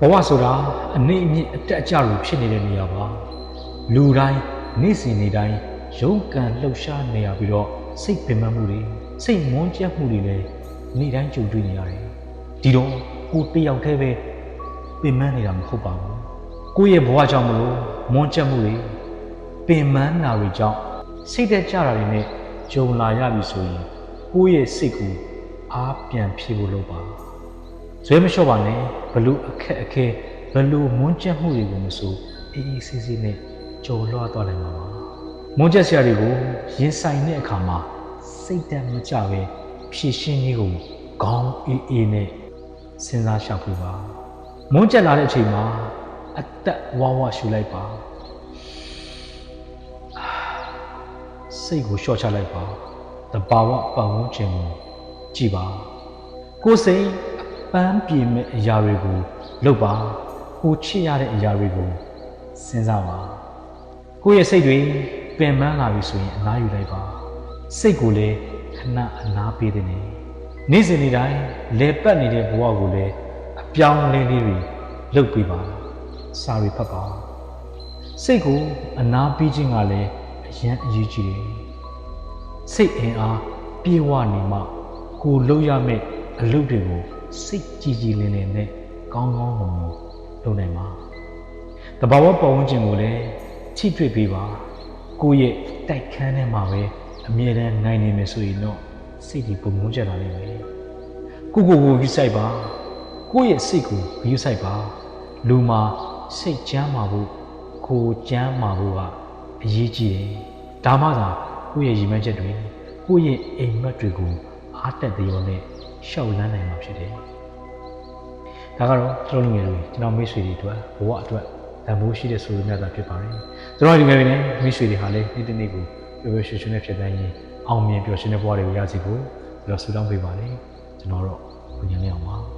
ဘဝဆိုတာအနည်းအမြင့်အတက်အကျလိုဖြစ်နေတဲ့နေရာပါလူတိုင်းနေ့စဉ်နေ့တိုင်းရုန်းကန်လှုပ်ရှားနေရပြီးတော့စိတ်ပင်ပန်းမှုတွေစိတ်မွန်းကျက်မှုတွေလည်းနေ့တိုင်းကြုံတွေ့နေရတယ်ဒီတော့ကိုယ်တယောက်တည်းပဲပင်ပန်းနေတာမဟုတ်ပါဘူးကိုယ့်ရဲ့ဘဝကြောင့်မလို့မွန်းကျက်မှုတွေပင်ပန်းတာတွေကြောင့်စိတ်သက်ကြတာတွေနဲ့ကြုံလာရပြီဆိုရင်ကိုယ့်ရဲ့စိတ်ကိုအားပြန်ဖြည့်ဖို့လုပ်ပါ ဇွဲမလျှော့ပါနဲ့ဘလို့အခက်အခဲဘလို့မွန်းကျက်မှုတွေကိုမဆိုအေးအေးဆေးဆေးနဲ့ကြော်လွှားသွားနိုင်မှာပါမွန်းကျက်စရာတွေကိုရင်ဆိုင်တဲ့အခါမှာစိတ်တမ်းမကြပဲဖြည့်ရှင်းရေးကိုခေါင်းအေးအေးနဲ့စဉ်းစားရှောက်ပြပါမွန်းကျက်လာတဲ့အချိန်မှာအသက်ဝါဝရှူလိုက်ပါစိတ်ကိုလျှော့ချလိုက်ပါတဘာဝပတ်ဝန်းကျင်ကိုကြည်ပါကိုယ်စိတ် အပန်းပြေမဲ့အရာတွေကိုလုပ်ပါကိုချစ်ရတဲ့အရာတွေကိုစဉ်းစားပါကိုယ့်ရဲ့စိတ်တွေပင်ပန်းလာပြီဆိုရင်အနားယူလိုက်ပါစိတ်ကိုလည်းခဏအနားပေးတဲ့နေနေ့စဉ်နေ့တိုင်းလဲပတ်နေတဲ့ဘဝကိုလည်းအပြောင်းအလဲလေးတွေလုပ်ပေးပါစာတွေဖတ်ပါစိတ်ကိုအနားပေးခြင်းကလည်းအရန်အရေးကြီးတယ်စိတ်အင်အားပြေဝနေမှကိုလှုပ်ရမယ့်အလုပ်တွေကို စိတ်ကြည်ကြည်လင်လင်နဲ့ကောင်းကောင်းမွန်မွန်လုပ်နိုင်ပါတဘာဝပတ်ဝန်းကျင်ကိုလည်းချိတွေ့ပေးပါကိုယ့်ရဲ့တိုက်ခန်းထဲမှာပဲအမြဲတမ်းနိုင်နေမယ်ဆိုရင်တော့စိတ်ဒီပုံမွန်းကြလာလိမ့်မယ်ကိုကိုကိုယူဆိုင်ပါကိုယ့်ရဲ့စိတ်ကိုယူဆိုင်ပါလူမှာစိတ်ချမ်းမာဖို့ကိုယ်ချမ်းမာဖို့ကအရေးကြီးတယ်ဒါမှသာကိုယ့်ရဲ့ရည်မှန်းချက်တွေကိုယ့်ရဲ့အိမ်မက်တွေကို အားတက်သရောနဲ့ရှောက်လန်းနိုင်မှာဖြစ်တယ်ဒါကတော့ကျွန်တော်လူငယ်တွေကျွန်တော်မိတ်ဆွေတွေအတွက်ဘဝအတွက်တန်ဖိုးရှိတဲ့ဆိုလိုမြတ်တာဖြစ်ပါတယ်ကျွန်တော်ဒီငယ်တွေနဲ့မိတ်ဆွေတွေဟာလည်းနေ့တစ်နေ့ကိုပျော်ပျော်ရွှင်ရွှင်နဲ့ဖြစ်တိုင်းရင်အောင်မြင်ပျော်ရွှင်တဲ့ဘဝတွေကိုရစီဖို့ကျွန်တော်ဆုတောင်းပေးပါတယ်ကျွန်တော်တို့ဘုရားလေးအောင်ပါ